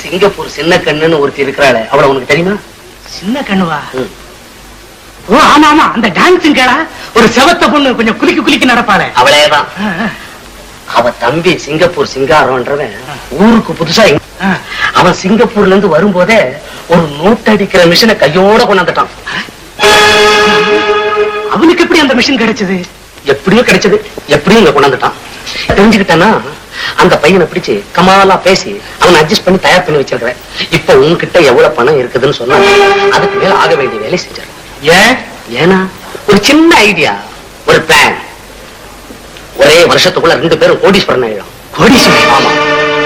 Singapore சின்ன கண்ணுன்னு ஒருத்தி இருக்கிறாளே. அவள உனக்கு தெரியுமா? சின்ன கண்ணுவா. ஓ ஆமா ஆமா. அந்த டான்ஸும் கேளா ஒரு செவத்த பொண்ணு கொஞ்சம் குலுக்கி குலுக்கி நடப்பாளே. அவளேதான். அவ தம்பி சிங்கப்பூர் சிங்காரம்ன்றவன் ஊருக்கு புதுசா. அவன் சிங்கப்பூர்ல இருந்து வரும்போதே ஒரு நோட்டடிக்கிற மிஷினை கையோட கொண்டாந்துட்டான். அவனுக்கு எப்படி அந்த மிஷின் கிடைச்சது? எப்படியோ கிடைச்சது. எப்படியும் இங்க கொண்டாந்துட்டான். தெரிஞ்சுக்கிட்டேன்னா அந்த பையனை பிடிச்சு கமாலா பேசி அவனை அட்ஜஸ்ட் பண்ணி தயார் பண்ணி வச்சிருக்கிறேன். இப்ப உன்கிட்ட எவ்வளவு பணம் இருக்குதுன்னு சொன்னா அதுக்கு மேல ஆக வேண்டிய வேலை செஞ்சிருக்கேன் ஏன்? ஏன்னா ஒரு சின்ன ஐடியா ஒரு பிளான் ஒரே வருஷத்துக்குள்ள ரெண்டு பேரும் கோடீஸ்வரன் ஆயிடும். கோடீஸ்வரன்? ஆமா.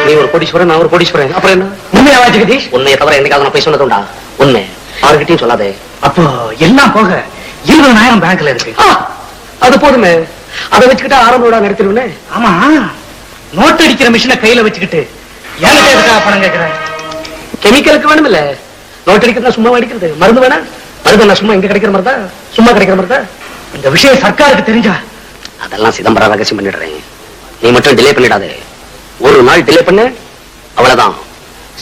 நீ ஒரு கோடீஸ்வரன் நான் ஒரு கோடீஸ்வரன். அப்புறம் என்ன? உண்மையாவா ஜெகதீஷ்? உண்மையை தவிர என்னைக்காவது நான் போய் சொன்னதுண்டா? உண்மை யாருக்கிட்டையும் சொல்லாதே. அப்போ எல்லாம் போக இருபதாயிரம் பேங்க்ல இருக்கு. அது போதுமே. அதை வச்சுக்கிட்டு ஆரம்ப விழா நடத்திடுவேன். ஆமா. அடிக்கிற மிஷினை கையில வச்சுக்கிட்டு எதுக்காக பணம் கேக்குறேன் கெமிக்கலுக்கு வேணும் இல்ல நோட் அடிக்கிறது சும்மா அடிக்கிறது. மருந்து வேணா? மருந்து நான் சும்மா இங்க கிடைக்கிற மாதிரி தான் சும்மா கிடைக்கிற மாதிரி தான் இந்த விஷயம் சர்க்காருக்கு தெரிஞ்சா? அதெல்லாம் சிதம்பரம் ரகசியம் பண்ணிடுறேன். நீ மட்டும் டிலே பண்ணிடாதே. ஒரு நாள் டிலே பண்ண. அவ்வளவுதான்.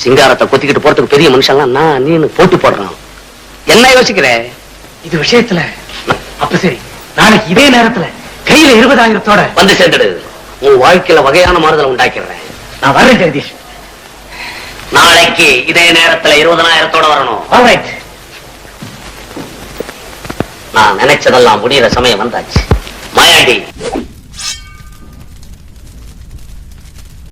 சிங்காரத்தை கொத்திக்கிட்டு போறதுக்கு பெரிய மனுஷன்லாம் நான் நீ போட்டி போடுறான். என்ன யோசிக்கிற? இது விஷயத்துல அப்ப சரி. நாளைக்கு இதே நேரத்துல கையில இருபதாயிரத்தோட வந்து சேர்ந்துடு. உன் வாழ்க்கையில வகையான மாறுதலை உண்டாக்கிடுறேன். நான் வர்றேன் ஜெகதீஷ். நாளைக்கு இதே நேரத்துல இருபதனாயிரத்தோட வரணும். நான் நினைச்சதெல்லாம் முடியிற சமயம் வந்தாச்சு. மாயாண்டி.